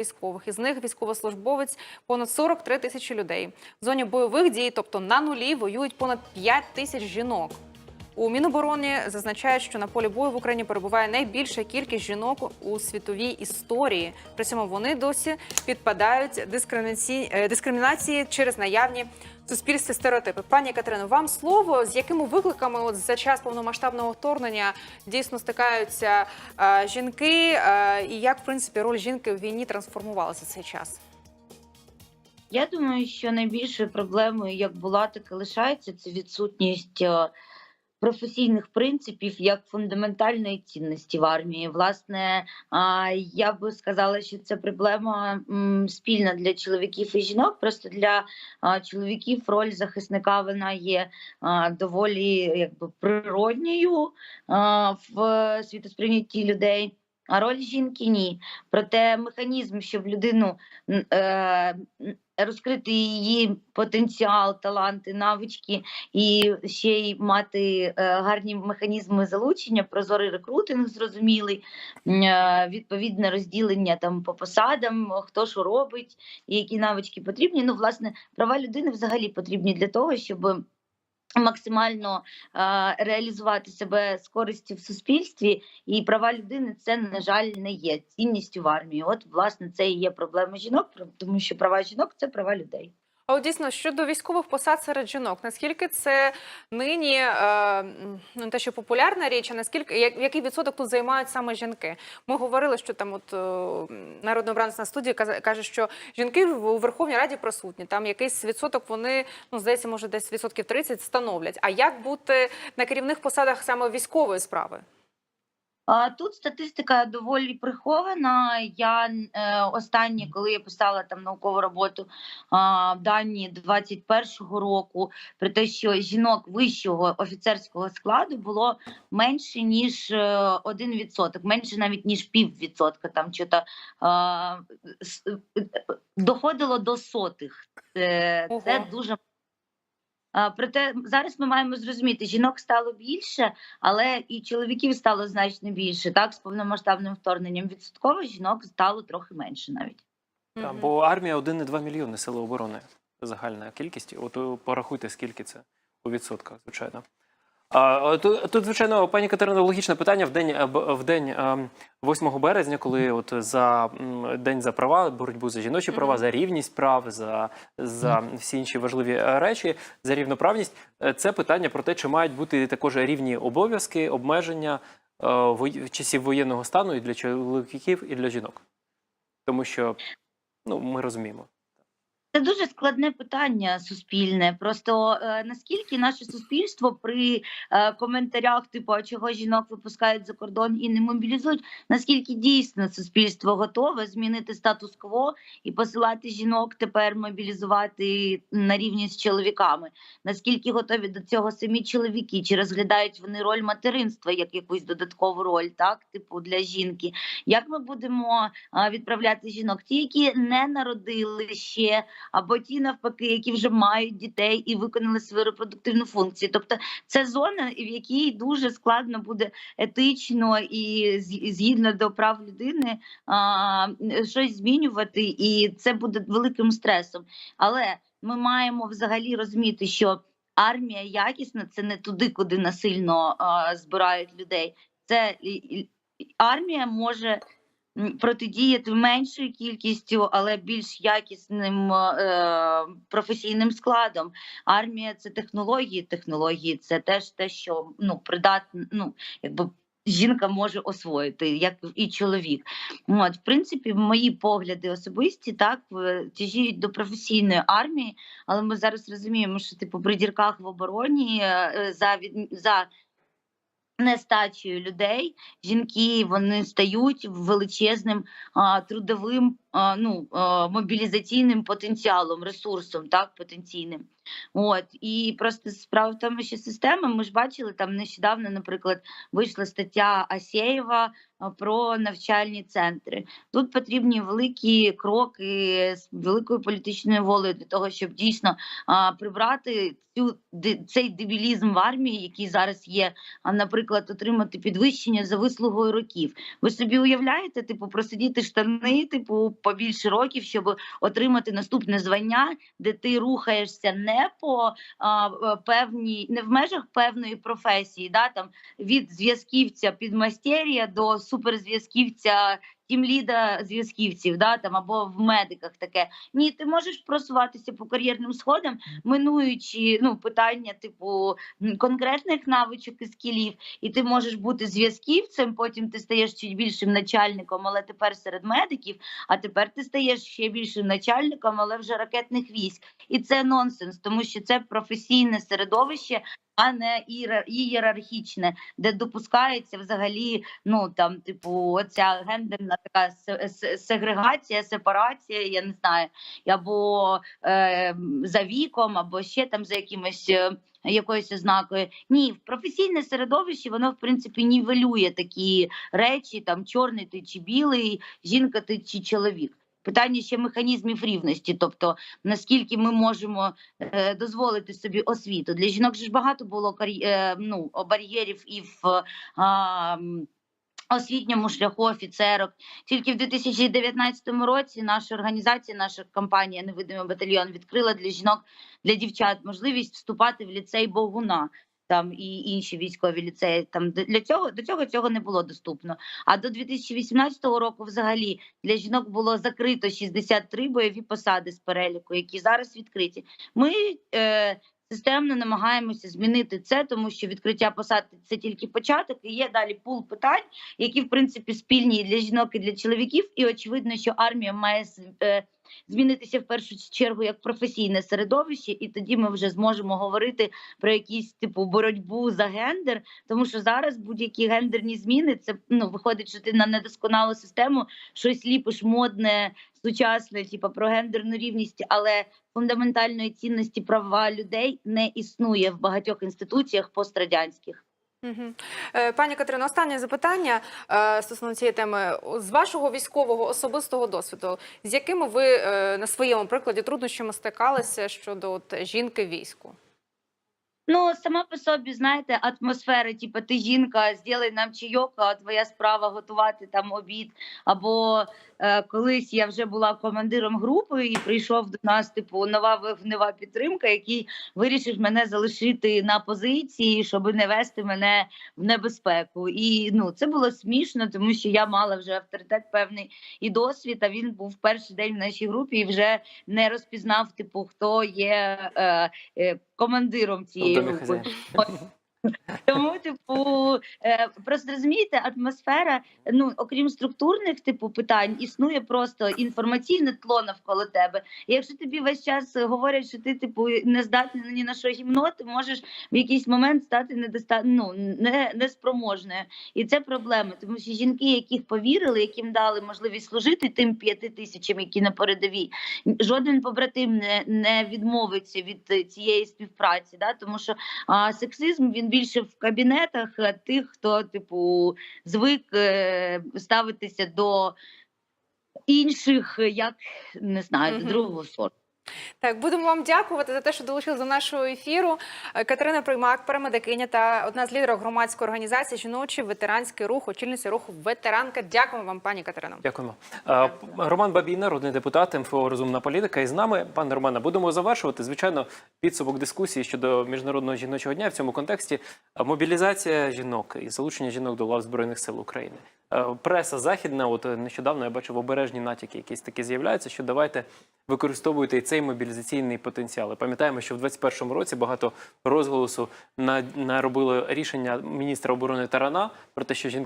військових. Із них військовослужбовець понад 43 тисячі людей. В зоні бойових дій, тобто на нулі, воюють понад 5 тисяч жінок. У Мінобороні зазначають, що на полі бою в Україні перебуває найбільша кількість жінок у світовій історії. При цьому вони досі підпадають дискримінації, е, дискримінації через наявні суспільстві стереотипи. Пані Катерино, вам слово з якими викликами от за час повномасштабного вторгнення дійсно стикаються е, жінки, е, і як в принципі роль жінки в війні трансформувалася цей час? Я думаю, що найбільшою проблемою, як була, так і лишається, це відсутність е, професійних принципів як фундаментальної цінності в армії. Власне, я би сказала, що це проблема спільна для чоловіків і жінок. Просто для чоловіків роль захисника вона є доволі якби природньою в світосприйнятті людей. А роль жінки ні. Проте механізм, щоб людину е, розкрити її потенціал, таланти, навички і ще й мати е, гарні механізми залучення, прозорий рекрутинг зрозумілий, е, відповідне розділення там по посадам, хто що робить, які навички потрібні. Ну, власне, права людини взагалі потрібні для того, щоб максимально е, реалізувати себе з користю в суспільстві, і права людини це на жаль не є цінністю в армії. От власне це і є проблема жінок, тому що права жінок це права людей. А от дійсно щодо військових посад серед жінок, наскільки це нині е, ну, те, що популярна річ, а наскільки як, який відсоток тут займають саме жінки? Ми говорили, що там, от е, народний обранець на студії каже, що жінки у Верховній Раді присутні. Там якийсь відсоток вони ну здається, може десь відсотків 30 становлять. А як бути на керівних посадах саме військової справи? А тут статистика доволі прихована. Я е, останнє, коли я писала там наукову роботу, дані 21-го року, про те, що жінок вищого офіцерського складу було менше ніж е, 1%, менше навіть ніж піввідсотка. Там що-то е, доходило до сотих. Е, Це дуже Проте зараз ми маємо зрозуміти, жінок стало більше, але і чоловіків стало значно більше. Так, з повномасштабним вторгненням відсотково жінок стало трохи менше навіть. Так, Мгм. бо армія 1,2 мільйони сили оборони загальна кількість. От е, порахуйте, скільки це у відсотках, звичайно. А, тут, тут, звичайно, пані Катерино, логічне питання в день, е, в день е, 8 березня, коли от за день за права, боротьбу за жіночі права, за рівність прав, за, за всі інші важливі е, речі, за рівноправність. е, Це питання про те, чи мають бути також рівні обов'язки, обмеження е, в часів воєнного стану і для чоловіків, і для жінок. Тому що ну, ми розуміємо. Це дуже складне питання суспільне. Просто е, наскільки наше суспільство при е, коментарях, типу, а чого жінок випускають за кордон і не мобілізують, наскільки дійсно суспільство готове змінити статус-кво і посилати жінок тепер мобілізувати на рівні з чоловіками? Наскільки готові до цього самі чоловіки? Чи розглядають вони роль материнства як якусь додаткову роль, так типу для жінки? Як ми будемо е, відправляти жінок? Ті, які не народили ще або ті навпаки, які вже мають дітей і виконали свою репродуктивну функцію. Тобто це зона, в якій дуже складно буде етично і згідно до прав людини а, щось змінювати, і це буде великим стресом. Але ми маємо взагалі розуміти, що армія якісна це не туди, куди насильно а, збирають людей. Це армія може протидіяти меншою кількістю, але більш якісним е, професійним складом. Армія це технології. Технології це теж те, що ну придатно, ну якби. Жінка може освоїти, як і чоловік. От, в принципі, мої погляди особисті так тяжіють до професійної армії, але ми зараз розуміємо, що типу при дірках в обороні е, за від за нестачею людей жінки вони стають величезним а, трудовим а, ну, а, мобілізаційним потенціалом, ресурсом, так, потенційним. От і просто справа в тому, що система, ми ж бачили там нещодавно, наприклад, вийшла стаття Асєєва про навчальні центри. Тут потрібні великі кроки з великою політичною волею для того, щоб дійсно прибрати цю цей дебілізм в армії, який зараз є а, наприклад, отримати підвищення за вислугою років. Ви собі уявляєте, типу, просидіти штани, типу, побільше років, щоб отримати наступне звання, де ти рухаєшся не по а, певній, не в межах певної професії, да там від зв'язківця підмастерія до суперзв'язківця. Тімліда зв'язківців, да там або в медиках таке. Ні, ти можеш просуватися по кар'єрним сходам, минуючи ну питання, типу конкретних навичок і скілів, і ти можеш бути зв'язківцем. Потім ти стаєш чуть більшим начальником, але тепер серед медиків. А тепер ти стаєш ще більшим начальником, але вже ракетних військ. І це нонсенс, тому що це професійне середовище. А не ієра- ієрархічне, де допускається взагалі, ну там, типу, оця гендерна така се- се- сегрегація, сепарація, я не знаю, або е, за віком, або ще там за якимось. е, Якоюсь ознакою ні, в професійне середовище воно в принципі нівелює такі речі: там чорний ти чи білий, жінка ти чи чоловік. Питання ще механізмів рівності, тобто наскільки ми можемо е, дозволити собі освіту. Для жінок ж багато було кар'є- е, ну, бар'єрів і в м, освітньому шляху офіцерок. Тільки в 2019 році наша організація, наша компанія Невидимий батальйон відкрила для жінок, для дівчат можливість вступати в ліцей Богуна. Там і інші військові ліцеї там для цього до цього цього не було доступно. А до 2018 року, взагалі, для жінок було закрито 63 бойові посади з переліку, які зараз відкриті. Ми е, системно намагаємося змінити це, тому що відкриття посад це тільки початок. І є далі пул питань, які в принципі спільні для жінок і для чоловіків. І очевидно, що армія має е, змінитися в першу чергу як професійне середовище, і тоді ми вже зможемо говорити про якісь типу боротьбу за гендер. Тому що зараз будь-які гендерні зміни це ну виходить, що ти на недосконалу систему щось ліпиш модне, сучасне, типу про гендерну рівність, але фундаментальної цінності права людей не існує в багатьох інституціях пострадянських. Е, Пані Катерино, останнє запитання е, стосовно цієї теми. З вашого військового особистого досвіду, з якими ви е, на своєму прикладі труднощами стикалися щодо от, жінки війську? Ну, сама по собі, знаєте, атмосфера, типу, ти жінка, зробай нам чайок, а твоя справа готувати там обід. Або е, колись я вже була командиром групи і прийшов до нас, типу, нова вогнева підтримка, який вирішив мене залишити на позиції, щоб не вести мене в небезпеку. І ну, це було смішно, тому що я мала вже авторитет певний і досвід. А він був перший день в нашій групі і вже не розпізнав, типу, хто є е, е, командиром цієї Домі групи. хазяїн. Тому, типу, е, просто розумієте, атмосфера, ну окрім структурних типу питань, існує просто інформаційне тло навколо тебе. І якщо тобі весь час говорять, що ти типу не здатний ні на що гімно, ти можеш в якийсь момент стати недоста... ну, не, неспроможною. І це проблема, тому що жінки, яких повірили, яким дали можливість служити тим п'яти тисячам, які на передовій, жоден побратим не, не відмовиться від цієї співпраці, да? тому що а сексизм він більше в кабінетах тих, хто типу звик е, ставитися до інших, як не знаю, до другого сорту. Так, будемо вам дякувати за те, що долучили до нашого ефіру. Е, Катерина Приймак, парамедикиня та одна з лідерів громадської організації жіночий ветеранський рух, очільниця руху ветеранка. Дякуємо вам, пані Катерино. Дякуємо. Е, Роман Бабій, народний депутат, МФО Розумна політика. І з нами, пане Романе, будемо завершувати. Звичайно, підсумок дискусії щодо міжнародного жіночого дня в цьому контексті е, мобілізація жінок і залучення жінок до лав збройних сил України. Е, Преса західна, от е, нещодавно я бачив обережні натяки, якісь такі з'являються, що давайте використовуйте і цей мобілізаційний потенціал. І Пам'ятаємо, що в 2021 році багато розголосу наробило рішення міністра оборони Тарана про те, що жінки.